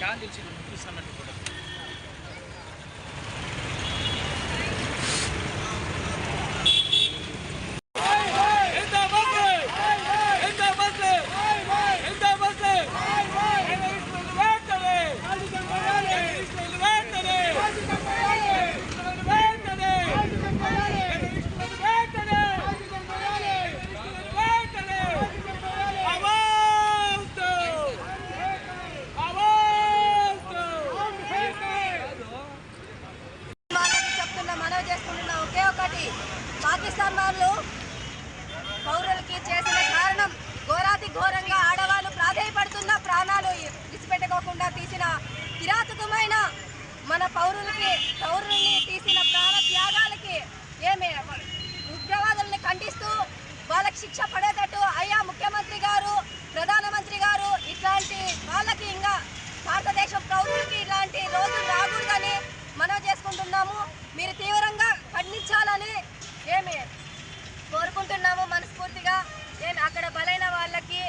కాని తెలిసి చూపిస్తామండి కూడా. అధికారులు పౌరులకి చేసిన కారణం ఘోరాతి ఘోరంగా ఆడవాళ్ళు ప్రాధాయపడుతున్న ప్రాణాలు విడిచిపెట్టుకోకుండా తీసిన కిరాతకమైన మన పౌరులకి పౌరుల్ని తీసిన ప్రాణ త్యాగాలకి ఏమి ఉగ్రవాదుల్ని ఖండిస్తూ వాళ్ళకి శిక్ష పడేటట్టు అయ్యా ముఖ్యమంత్రి గారు ప్రధానమంత్రి గారు ఇట్లాంటి వాళ్ళకి ఇంకా భారతదేశం పౌరులకి ఇలాంటి రోజులు రాకూడదని మనం చేసుకుంటున్నాము. మీరు తీవ్రంగా ఖండించాలని ఏమి కోరుకుంటున్నాము మనస్ఫూర్తిగా. నేను అక్కడ బలైన వాళ్ళకి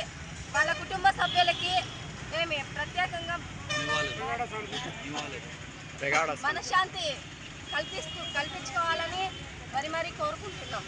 వాళ్ళ కుటుంబ సభ్యులకి మేము ప్రత్యేకంగా మనశ్శాంతి కల్పిస్తూ కల్పించుకోవాలని మరి మరీ కోరుకుంటున్నాం.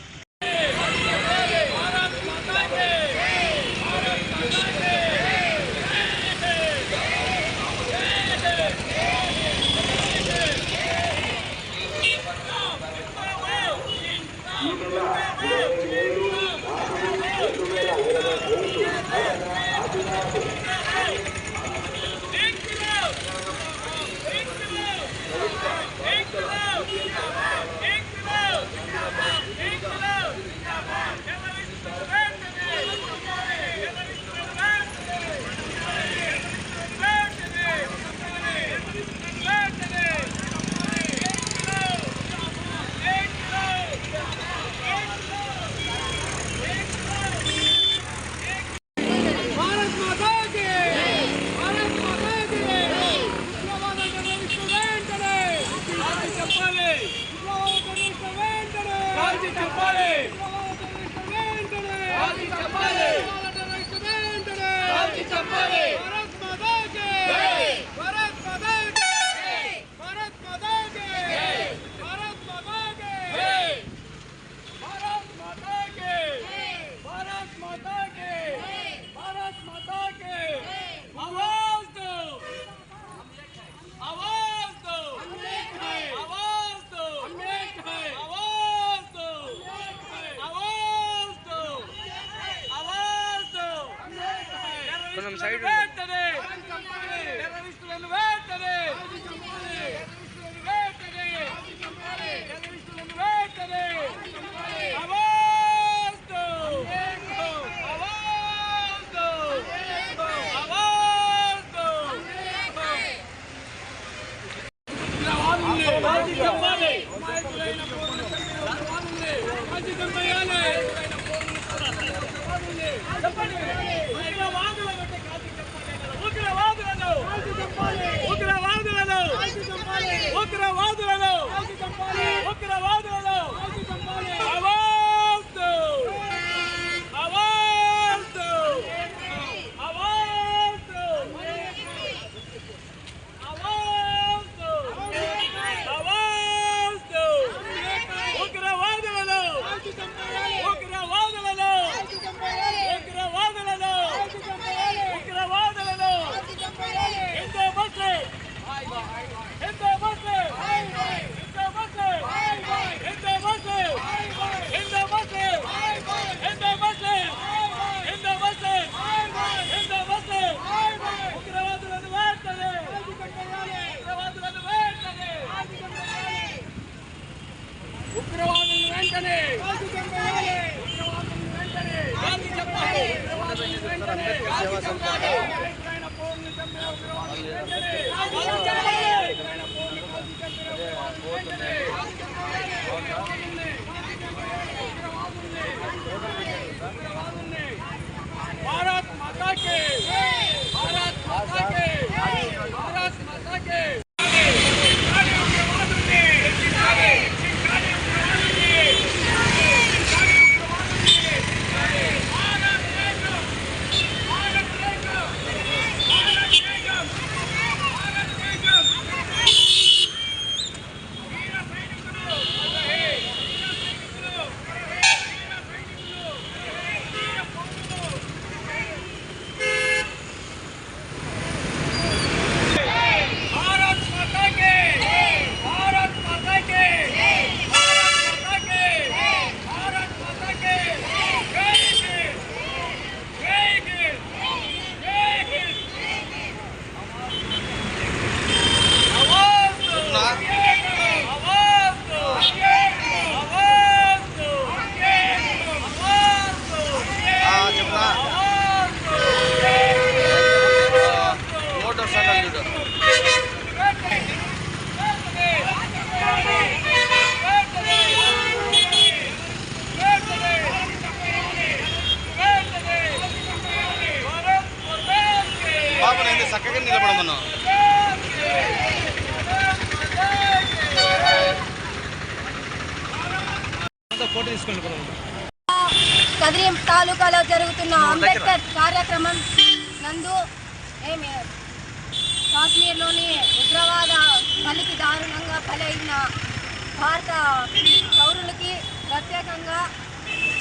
భారత్ మాతాకి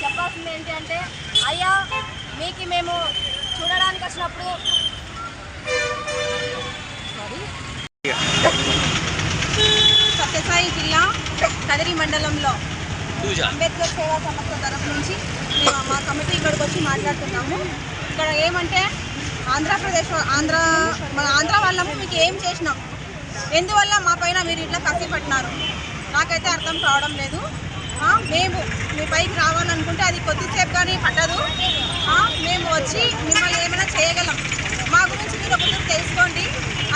చెప్పాల్సింది ఏంటి అంటే అయ్యా మీకు మేము చూడడానికి వచ్చినప్పుడు సత్యసాయి జిల్లా కదిరి మండలంలో అంబేద్కర్ సేవా సంస్థ తరఫు నుంచి మేము మా కమిటీ ఇక్కడికి వచ్చి మాట్లాడుతున్నాము ఇక్కడ ఏమంటే ఆంధ్రప్రదేశ్ ఆంధ్ర మన ఆంధ్ర వాళ్ళము మీకు ఏం చేసినాం? ఎందువల్ల మా పైన మీరు ఇట్లా కసి పట్టినారు నాకైతే అర్థం కావడం లేదు. మేము మీ పైకి రావాలనుకుంటే అది కొద్దిసేపు కానీ పట్టదు. మేము వచ్చి మిమ్మల్ని ఏమైనా చేయగలం. మా గురించి మీరు ఒకసారి తెలుసుకోండి.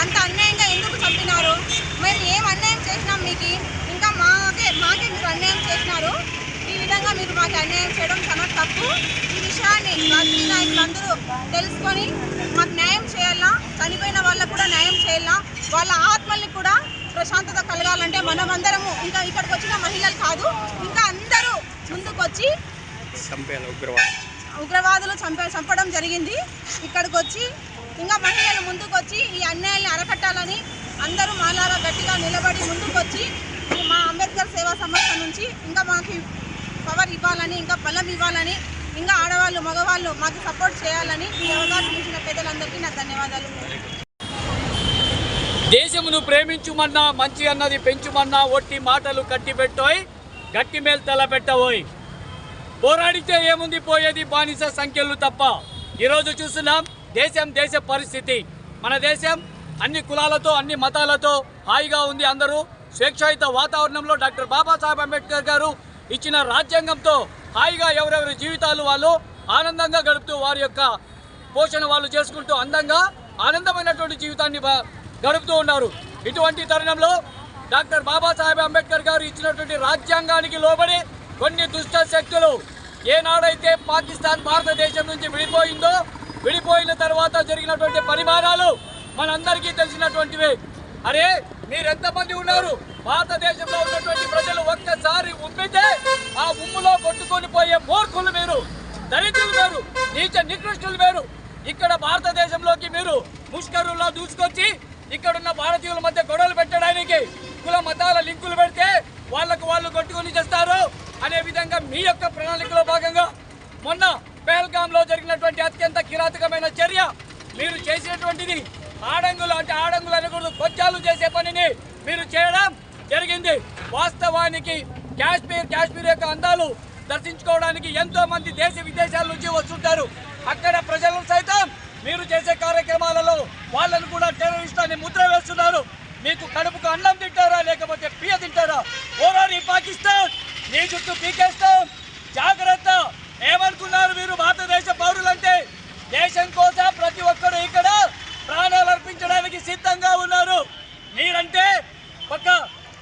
అంత అన్యాయంగా ఎందుకు చంపినారు? మేము ఏం అన్యాయం చేసినాం మీకు? ఇంకా మాకే మాకే మీరు అన్యాయం చేసినారు. ఈ విధంగా మీరు మాకు అన్యాయం చేయడం చాలా తప్పు. ఈ విషయాన్ని రాజకీయ నాయకులందరూ తెలుసుకొని మాకు న్యాయం చేయాలా? చనిపోయిన వాళ్ళకు కూడా న్యాయం చేయాలా? వాళ్ళ ఆత్మల్ని కూడా ప్రశాంతత కలగాలంటే మనమందరము ఇంకా ఇక్కడికి వచ్చిన మహిళలు కాదు ఇంకా అందరూ ముందుకొచ్చి ఉగ్రవాదులు. చంప చంపడం జరిగింది. ఇక్కడికి వచ్చి ఇంకా మహిళలు ముందుకొచ్చి ఈ అన్యాయాన్ని అరకట్టాలని అందరూ మాలాగా గట్టిగా నిలబడి ముందుకొచ్చి మా అంబేద్కర్ సేవా సంస్థ నుంచి ఇంకా మాకు పవర్ ఇవ్వాలని ఇంకా బలం ఇవ్వాలని ఇంకా ఆడవాళ్ళు మగవాళ్ళు మాకు సపోర్ట్ చేయాలని ఈ అవకాశం ఇచ్చిన పెద్దలందరికీ నా ధన్యవాదాలు. దేశమును ప్రేమించుమన్నా మంచి అన్నది పెంచుమన్నా ఒట్టి మాటలు కట్టి పెట్టోయ్ గట్టి మేలు తలపెట్టబోయ్ పోరాడితే ఏముంది పోయేది బానిస సంఖ్యలు తప్ప. ఈరోజు చూస్తున్నాం దేశం దేశ పరిస్థితి. మన దేశం అన్ని కులాలతో అన్ని మతాలతో హాయిగా ఉంది అందరూ. స్వేచ్ఛాయుత వాతావరణంలో డాక్టర్ బాబాసాహెబ్ అంబేద్కర్ గారు ఇచ్చిన రాజ్యాంగంతో హాయిగా ఎవరెవరి జీవితాలు వాళ్ళు ఆనందంగా గడుపుతూ వారి యొక్క పోషణ వాళ్ళు చేసుకుంటూ అందంగా ఆనందమైనటువంటి జీవితాన్ని గడుపుతూ ఉన్నారు. ఇటువంటి తరుణంలో డాక్టర్ బాబాసాహెబ్ అంబేద్కర్ గారు ఇచ్చినటువంటి రాజ్యాంగానికి లోబడి కొన్ని దుష్ట శక్తులు ఏనాడైతే పాకిస్తాన్ భారతదేశం నుంచి విడిపోయిందో విడిపోయిన తర్వాత జరిగినటువంటి పరిమాణాలు మనందరికీ తెలిసినటువంటివే. అరే మీరెంతమంది ఉన్నారు? భారతదేశంలో ఉన్నటువంటి ప్రజలు ఒక్కసారి ఉమ్మితే ఆ ఉమ్ములో కొట్టుకొని పోయే మూర్ఖులు మీరు దరిద్రులు వేరు నీచ నికృష్టులు వేరు ఇక్కడ భారతదేశంలోకి మీరు ముష్కరుల్లో దూసుకొచ్చి ఇక్కడున్న భారతీయుల మధ్య గొడవలు పెట్టడానికి కుల మతాల లింకులు పెడితే వాళ్ళకు వాళ్ళు కొట్టుకుని చేస్తారు. అనే విధంగా మీ యొక్క ప్రణాళికలో భాగంగా మొన్న పెహల్గామ్లో జరిగినటువంటి అత్యంత కిరాతకమైన చర్య మీరు చేసినటువంటిది ఆడంగులు అంటే ఆడంగులు అనకూడదు కొచ్చాలు చేసే పనిని మీరు చేయడం జరిగింది. వాస్తవానికి కాశ్మీర్ కాశ్మీర్ యొక్క అందాలు దర్శించుకోవడానికి ఎంతో మంది దేశ విదేశాల నుంచి వస్తుంటారు. అక్కడ ప్రజలను సైతం మీరు చేసే కార్యక్రమాలలో వాళ్ళను కూడా టెర్రరిస్ట్ అని ముద్ర వేస్తున్నారు. మీకు కడుపుకు అన్నం తింటారా లేకపోతే పియ తింటారా? ఓరారి పాకిస్తాన్! నీ చుట్టూ పీకేస్తాం! జాగ్రత్త! ఏమనుకున్నారు మీరు భారతదేశ పౌరులంటే? దేశం కోసం ప్రతి ఒక్కరు ఇక్కడ ప్రాణాలు అర్పించడానికి సిద్ధంగా ఉన్నారు. మీరంటే ఒక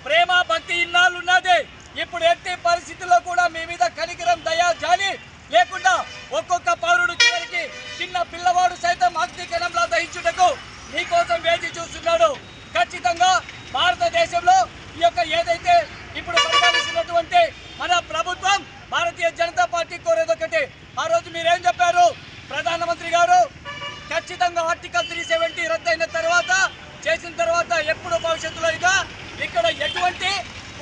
ప్రేమ భక్తి ఇన్నాళ్ళు ఉన్నది. ఇప్పుడు ఎట్టి పరిస్థితుల్లో కూడా మీ మీద కనికరం దయా జాలి లేకుండా ఒక్కొక్క పౌరుడు చివరికి చిన్న పిల్లవాడు సైతం అగ్నికణంలో దహించుటకు మీకోసం వేచి చూస్తున్నాడు. ఖచ్చితంగా భారతదేశంలో ఈ యొక్క ఏదైతే ఇప్పుడు పరిపాలిస్తున్నటువంటి మన ప్రభుత్వం భారతీయ జనతా పార్టీ కోరేది ఒకటి. ఆ రోజు మీరేం చెప్పారు? ప్రధానమంత్రి గారు ఖచ్చితంగా ఆర్టికల్ త్రీ సెవెంటీ రద్దయిన తర్వాత చేసిన తర్వాత ఎప్పుడు భవిష్యత్తులో ఇక ఇక్కడ ఎటువంటి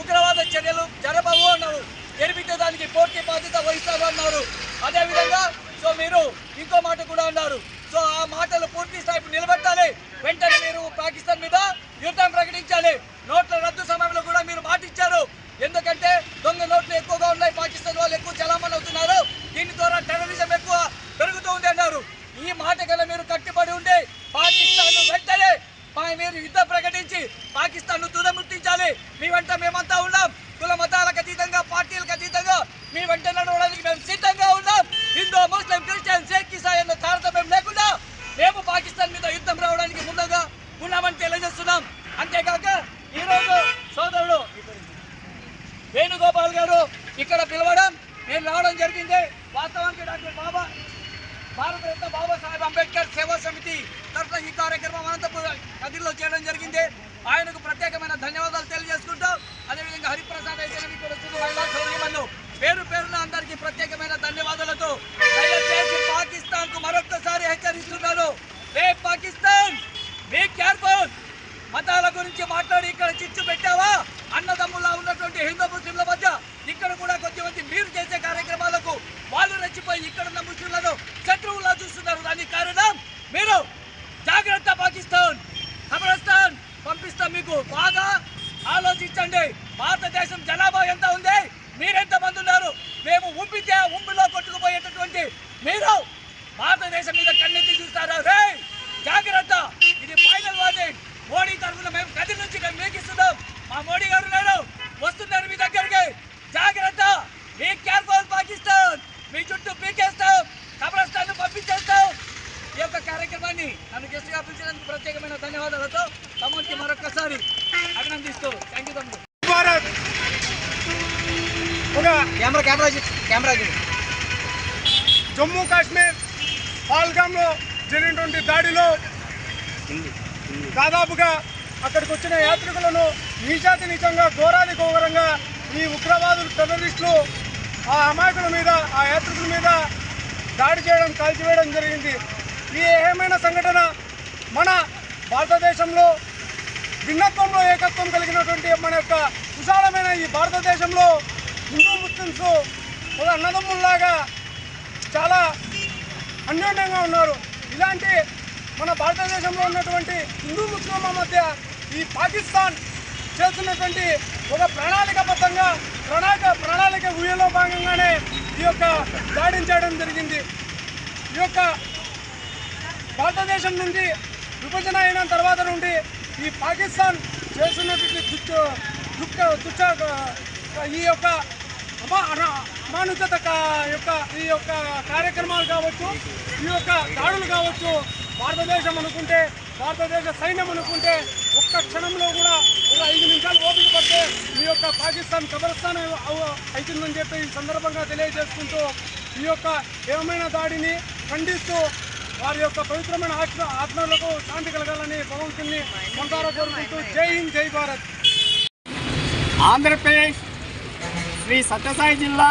ఉగ్రవాద చర్యలు జరపవు అన్నారు. జరిపితే దానికి పూర్తి బాధ్యత వహిస్తారు అన్నారు అదేవిధంగా సో మీరు ఇంకో మాట కూడా అన్నారు. సో ఆ మాట పూర్తి స్థాయి నిలబెట్టాలి వెంటనే మీరు పాకిస్తాన్ మీద యుద్ధం ప్రకటించాలి నోట్ల రద్దు సమయంలో కూడా మీరు మాట ఇచ్చారు ఎందుకంటే దొంగ నోట్లు ఎక్కువగా ఉన్నాయి పాకిస్తాన్ వాళ్ళు ఎక్కువ చలామణి అవుతున్నారు దీని ద్వారా టెర్రరిజం ఎక్కువ పెరుగుతూ ఉంది అన్నారు ఈ మాట కన్నా మీరు కట్టుబడి ఉండి పాకిస్తాన్ వెంటనే మా- మీరు యుద్ధం ప్రకటించి పాకిస్తాన్ను తుదముట్టించాలి మీ వెంట మేమంతా ఉన్నాం కుల మతాలకు అతీతంగా పార్టీలకు అతీతంగా మీ వెంట నడవడానికి మేము సిద్ధంగా ఉన్నాం హిందూ ముస్లిం క్రిస్టియన్ షేక్ ఇసాయి అన్న తారతమ్యం లేకుండా మేము పాకిస్తాన్ మీద యుద్ధం రావడానికి ముందుగా ఉన్నామని తెలియజేస్తున్నాం అంతేకాక ఈరోజు సోదరుడు వేణుగోపాల్ గారు ఇక్కడ పిలవడం నేను రావడం జరిగింది. వాస్తవానికి డాక్టర్ బాబా భారతరత్న బాబాసాహెబ్ అంబేద్కర్ సేవా సమితి తరఫున ఈ కార్యక్రమం అనంతపురం కదిరిలో చేయడం జరిగింది. ఆయనకు ప్రత్యేకమైన ధన్యవాదాలు తెలియజేసుకుంటూ అదేవిధంగా హరిప్రసాద్ అయితే ఇక్కడ వచ్చిన పేరు పేరున అందరికీ ప్రత్యేకమైన ధన్యవాదాలతో దయచేసి పాకిస్తాన్కు మరొకసారి హెచ్చరిస్తున్నాను. రే పాకిస్తాన్ బీ కేర్ఫుల్. మతాల గురించి మాట్లాడి ఇక్కడ చిచ్చు పెట్టావా? అన్నదమ్ములా ఉన్నటువంటి హిందూ ముస్లింల మధ్య ఇక్కడ కూడా కొద్దిమంది మీరు చేసే కార్యక్రమాలకు వాళ్ళు రెచ్చిపోయి ఇక్కడ ఉన్న ముస్లింలను శత్రువులా చూస్తున్నారు. దానికి కారణం మీరు జాగ్రత్త పాకిస్తాన్ ఖబరస్థాన్ పంపిస్తాం మీకు. బాగా ఆలోచించండి. భారతదేశం జనాభా ఎంత ఉంది? మీరెంత మంది ఉన్నారు? మేము ఉంపితే ఉంపిలో కొట్టుకుపోయేటటువంటి మీరు భారతదేశం మీద కన్నెత్తి చూస్తారా? రే జాగ్రత్త. ఇది ఫైనల్ వార్నింగ్. మోడీ తరఫున మేము గది నుంచి మేకిస్తున్నాం మా మోడీ గారు ఉన్నారు వస్తున్నారు మీ దగ్గరికి జాగ్రత్త మీ కేర్ఫుల్ పాకిస్తాన్ మీ చుట్టూ పీకేస్తాం కబ్రస్థాన్ పంపించేస్తాం ఈ యొక్క కార్యక్రమాన్ని నన్ను గెస్ట్గా పిలిచినందుకు ప్రత్యేకమైన ధన్యవాదాలతో తమ్ముడికి మరొకసారి అభినందిస్తూ థ్యాంక్ యూ తమ్ముడు. Bharat! Camera camera camera Jammu Kashmir పాల్గామ్లో జరిగినటువంటి దాడిలో దాదాపుగా అక్కడికి వచ్చిన యాత్రికులను నీచాతి నీచంగా ఘోరాది ఘోరంగా ఈ ఉగ్రవాదులు టెర్రరిస్టులు ఆ అమాయకుల మీద ఆ యాత్రికుల మీద దాడి చేయడం కాల్చివేయడం జరిగింది. ఈ ఏమైనా సంఘటన మన భారతదేశంలో భిన్నత్వంలో ఏకత్వం కలిగినటువంటి మన యొక్క విశాలమైన ఈ భారతదేశంలో హిందూ ముస్లిమ్స్ ఒక అన్నదమ్ముల్లాగా చాలా అన్యోన్యంగా ఉన్నారు. ఇలాంటి మన భారతదేశంలో ఉన్నటువంటి హిందూ ముస్లింల మధ్య ఈ పాకిస్తాన్ చేస్తున్నటువంటి ఒక ప్రణాళికబద్ధంగా ప్రణాళిక ప్రణాళిక ఊయలో భాగంగానే ఈ యొక్క దాడిని చేయడం జరిగింది. ఈ యొక్క భారతదేశం నుండి విభజన అయిన తర్వాత నుండి ఈ పాకిస్తాన్ చేస్తున్నటువంటి దుచ్చ దుఃఖ తుచ్చ ఈ యొక్క అమానుషత కా- యొక్క ఈ యొక్క కార్యక్రమాలు కావచ్చు ఈ యొక్క దాడులు కావచ్చు భారతదేశం అనుకుంటే భారతదేశ సైన్యం అనుకుంటే ఒక్క క్షణంలో కూడా ఒక ఐదు నిమిషాలు ఓపిక పడితే ఈ యొక్క పాకిస్తాన్ కబరస్థాన్ అవుతుందని చెప్పి ఈ సందర్భంగా తెలియజేసుకుంటూ ఈ యొక్క ఏమైనా దాడిని ఖండిస్తూ వారి యొక్క పవిత్రమైన ఆత్మ ఆత్మలకు శాంతి కలగాలని భగవంతుని మనసారా కోరుకుంటూ జై హింద్ జై భారత్. ఆంధ్రప్రదేశ్ శ్రీ సత్యసాయి జిల్లా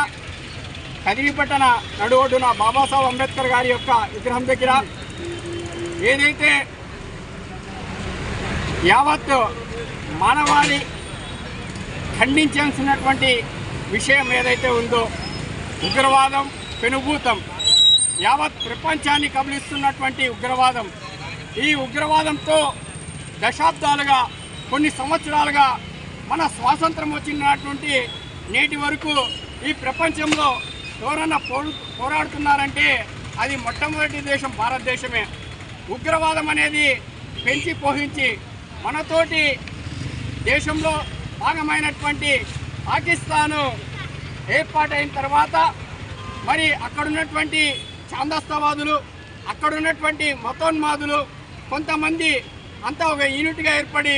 కదిరిపట్టణ నడువొడ్డున బాబాసాహెబ్ అంబేద్కర్ గారి యొక్క విగ్రహం దగ్గర ఏదైతే యావత్ మానవాళి ఖండించాల్సినటువంటి విషయం ఏదైతే ఉందో ఉగ్రవాదం పెనుభూతం యావత్ ప్రపంచాన్ని కబలిస్తున్నటువంటి ఉగ్రవాదం. ఈ ఉగ్రవాదంతో దశాబ్దాలుగా కొన్ని సంవత్సరాలుగా మన స్వాతంత్రం వచ్చినటువంటి నేటి వరకు ఈ ప్రపంచంలో ఎవరన్నా పోరాడుతున్నారంటే అది మొట్టమొదటి దేశం భారతదేశమే. ఉగ్రవాదం అనేది పెంచి పోహించి మనతోటి దేశంలో భాగమైనటువంటి పాకిస్తాను ఏర్పాటైన తర్వాత మరి అక్కడ ఉన్నటువంటి చాందస్తవాదులు అక్కడ ఉన్నటువంటి మతోన్మాదులు కొంతమంది అంతా ఒక యూనిట్గా ఏర్పడి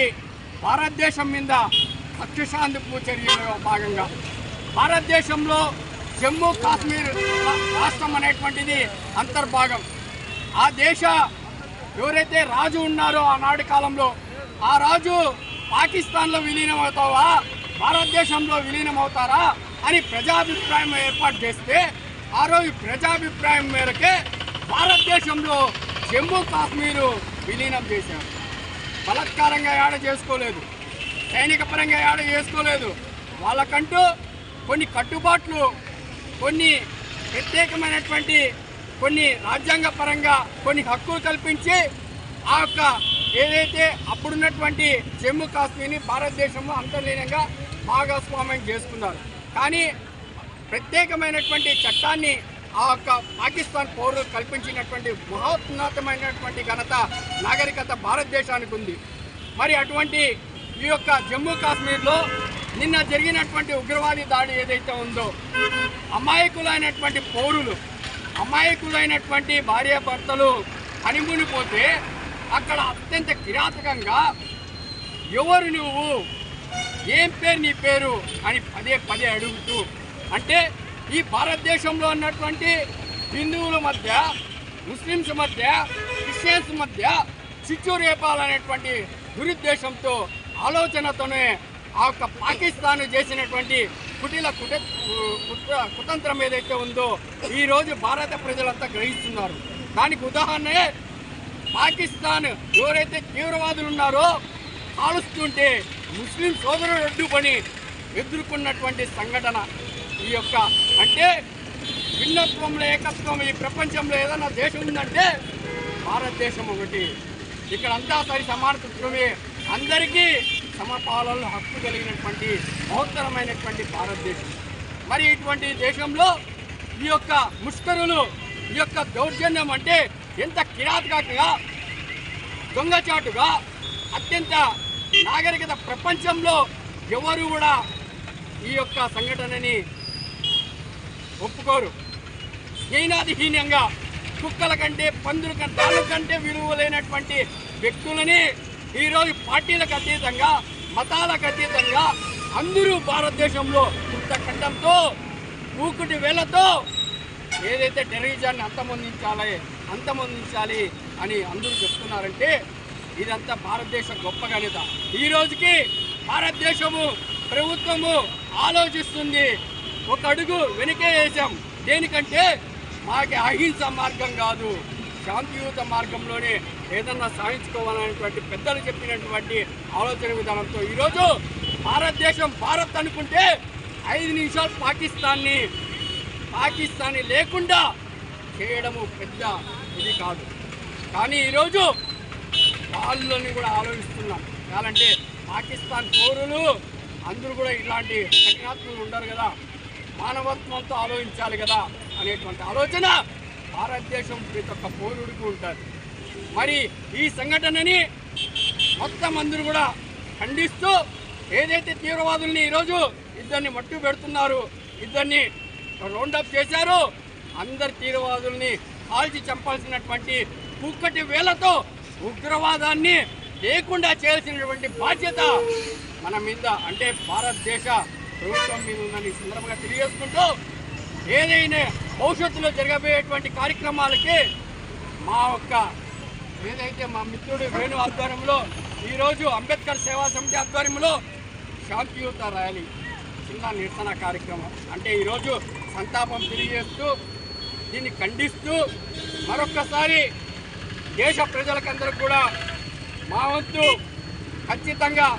భారతదేశం మీద కక్షశాంతిపు చర్యలో భాగంగా. భారతదేశంలో జమ్మూ కాశ్మీర్ రాష్ట్రం అనేటువంటిది అంతర్భాగం. ఆ దేశ ఎవరైతే రాజు ఉన్నారో ఆనాటి కాలంలో ఆ రాజు పాకిస్తాన్లో విలీనం అవుతావా భారతదేశంలో విలీనం అవుతారా అని ప్రజాభిప్రాయం ఏర్పాటు చేస్తే ఆ రోజు ప్రజాభిప్రాయం మేరకే భారతదేశంలో జమ్మూ కాశ్మీరు విలీనం చేశారు. బలత్కారంగా యాడ చేసుకోలేదు. సైనిక పరంగా యాడ చేసుకోలేదు. వాళ్ళకంటూ కొన్ని కట్టుబాట్లు కొన్ని ప్రత్యేకమైనటువంటి కొన్ని రాజ్యాంగ పరంగా కొన్ని హక్కులు కల్పించి ఆ యొక్క ఏదైతే అప్పుడున్నటువంటి జమ్మూ కాశ్మీర్ని భారతదేశంలో అంతర్లీనంగా భాగస్వామ్యం చేసుకున్నారు. కానీ ప్రత్యేకమైనటువంటి చట్టాన్ని ఆ యొక్క పాకిస్తాన్ పౌరులు కల్పించినటువంటి మహోన్నతమైనటువంటి ఘనత నాగరికత భారతదేశానికి ఉంది. మరి అటువంటి ఈ యొక్క జమ్మూ కాశ్మీర్లో నిన్న జరిగినటువంటి ఉగ్రవాది దాడి ఏదైతే ఉందో అమాయకులైనటువంటి పౌరులు అమాయకులైనటువంటి భార్యాభర్తలు హనిమూనిపోతే అక్కడ అత్యంత కిరాతకంగా ఎవరు నువ్వు? ఏం పేరు నీ పేరు? అని పదే పదే అడుగుతూ అంటే ఈ భారతదేశంలో ఉన్నటువంటి హిందువుల మధ్య ముస్లిమ్స్ మధ్య క్రిస్టియన్స్ మధ్య చిచ్చు రేపాలనేటువంటి దురుద్దేశంతో ఆలోచనతోనే ఆ యొక్క పాకిస్తాన్ చేసినటువంటి కుటిల కుట కుట్ర కుతంత్రం ఏదైతే ఉందో ఈరోజు భారత ప్రజలంతా గ్రహిస్తున్నారు. దానికి ఉదాహరణే పాకిస్తాన్ ఎవరైతే తీవ్రవాదులు ఉన్నారో కాలుస్తుంటే ముస్లిం సోదరుడు అడ్డుపని ఎదుర్కొన్నటువంటి సంఘటన. ఈ యొక్క అంటే భిన్నత్వంలో ఏకత్వం ఈ ప్రపంచంలో ఏదైనా దేశం ఉందంటే భారతదేశం ఒకటి. ఇక్కడ అంతా సరి సమానత్వమే. అందరికీ సమపాలనలో హక్కు కలిగినటువంటి మహోత్తరమైనటువంటి భారతదేశం. మరి ఇటువంటి దేశంలో ఈ యొక్క ముష్కరులు ఈ యొక్క దౌర్జన్యం అంటే ఎంత కిరాతకంగా దొంగచాటుగా అత్యంత నాగరికత ప్రపంచంలో ఎవరు కూడా ఈ యొక్క సంఘటనని ఒప్పుకోరు. హీనాదిహీనంగా కుక్కల కంటే పందుల కంటే కంటే విలువ లేనటువంటి వ్యక్తులని ఈరోజు పార్టీలకు అతీతంగా మతాలకు అతీతంగా అందరూ భారతదేశంలో ఇంత ఖండంతో ఊకుటి వేలతో ఏదైతే టెర్రరిజాన్ని అంతమొందించాలి అంతమొందించాలి అని అందరూ చెప్తున్నారంటే ఇదంతా భారతదేశ గొప్ప ఘనత. ఈ రోజుకి భారతదేశము ప్రభుత్వము ఆలోచిస్తుంది ఒక అడుగు వెనుకే వేసాం దేనికంటే మాకి అహింస మార్గం కాదు. శాంతియుత మార్గంలోనే ఏదన్నా సాధించుకోవాలనేటువంటి పెద్దలు చెప్పినటువంటి ఆలోచన విధానంతో ఈరోజు భారతదేశం భారత్ అనుకుంటే ఐదు నిమిషాలు పాకిస్తాన్ని పాకిస్తాన్ని లేకుండా చేయడము పెద్ద ఇది కాదు. కానీ ఈరోజు వాళ్ళని కూడా ఆలోచిస్తున్నాం. ఎలాంటే పాకిస్తాన్ పౌరులు అందరూ కూడా ఇలాంటి కఠినాత్మలు ఉండరు కదా. మానవత్వంతో ఆలోచించాలి కదా అనేటువంటి ఆలోచన భారతదేశం ప్రతి ఒక్క పౌరుడికి ఉంటుంది. మరి ఈ సంఘటనని మొత్తం అందరూ కూడా ఖండిస్తూ ఏదైతే తీవ్రవాదుల్ని ఈరోజు ఇద్దరిని మట్టు పెడుతున్నారు ఇద్దరిని రౌండప్ చేశారు అందరు తీవ్రవాదుల్ని కాల్చి చంపాల్సినటువంటి కుక్కటి వేలతో ఉగ్రవాదాన్ని లేకుండా చేయాల్సినటువంటి బాధ్యత మన మీద అంటే భారతదేశ ప్రభుత్వం మీద ఉందని సందర్భంగా తెలియజేసుకుంటూ ఏదైనా భవిష్యత్తులో జరగబోయేటువంటి కార్యక్రమాలకి మా యొక్క ఏదైతే మా మిత్రుడు వేణు ఆధ్వర్యంలో ఈరోజు అంబేద్కర్ సేవా సమితి ఆధ్వర్యంలో శాంతియుత ర్యాలీ చిన్న నిరసన కార్యక్రమం. అంటే ఈరోజు సంతాపం తెలియజేస్తూ దీన్ని ఖండిస్తూ మరొక్కసారి దేశ ప్రజలకందరూ కూడా మా వంతు ఖచ్చితంగా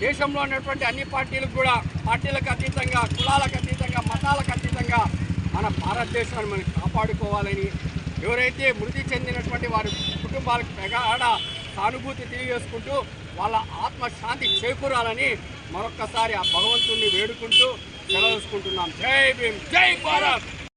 దేశంలో ఉన్నటువంటి అన్ని పార్టీలకు కూడా పార్టీలకు అతీతంగా కులాలకు అతీతంగా మతాలకు అతీతంగా మన భారతదేశాన్ని మనం కాపాడుకోవాలని ఎవరైతే మృతి చెందినటువంటి వారి కుటుంబాలకు పెగాడ సానుభూతి తెలియజేసుకుంటూ వాళ్ళ ఆత్మశాంతి చేకూరాలని మరొక్కసారి ఆ భగవంతుణ్ణి వేడుకుంటూ సెలవుకుంటున్నాం జై భీమ్ జై భారత్!